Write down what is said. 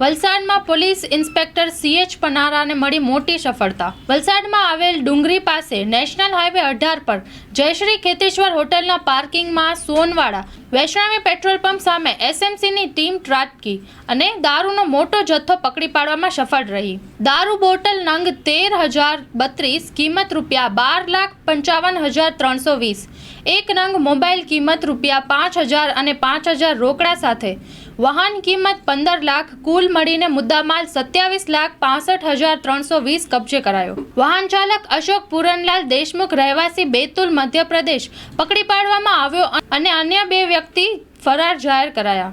વલસાડમાં police inspector CH પનારાને મળી મોટી સફળતા. વલસાડમાં આવેલ ડુંગરી પાસે નેશનલ હાઈવે અઢાર પર જયશ્રી ખેતેશ્વર હોટલના પાર્કિંગમાં સોનવાડા વૈષ્ણવી પેટ્રોલ પંપ સામે એસએમસીની ટીમ ત્રાટકી અને દારૂનો મોટો જથ્થો પકડી પાડવામાં સફળ રહી. દારૂ બોટલ નંગ તેર હજાર બત્રીસ, કિંમત રૂપિયા બાર લાખ પંચાવન હજાર ત્રણસો વીસ. એક નંગ મોબાઈલ કિંમત રૂપિયા પાંચ હજાર અને પાંચ હજાર રોકડા સાથે વાહન કિંમત પંદર લાખ, કુલ મળીને મુદ્દામાલ સત્યાવીસ લાખ, પાસઠ હજાર ત્રણસો વીસ કબજે કરાયો. વાહન ચાલક અશોક પુરનલાલ દેશમુખ રહેવાસી બેતુલ મધ્યપ્રદેશ પકડી પાડવામાં આવ્યો અને અન્ય બે વ્યક્તિ ફરાર જાહેર કરાયા.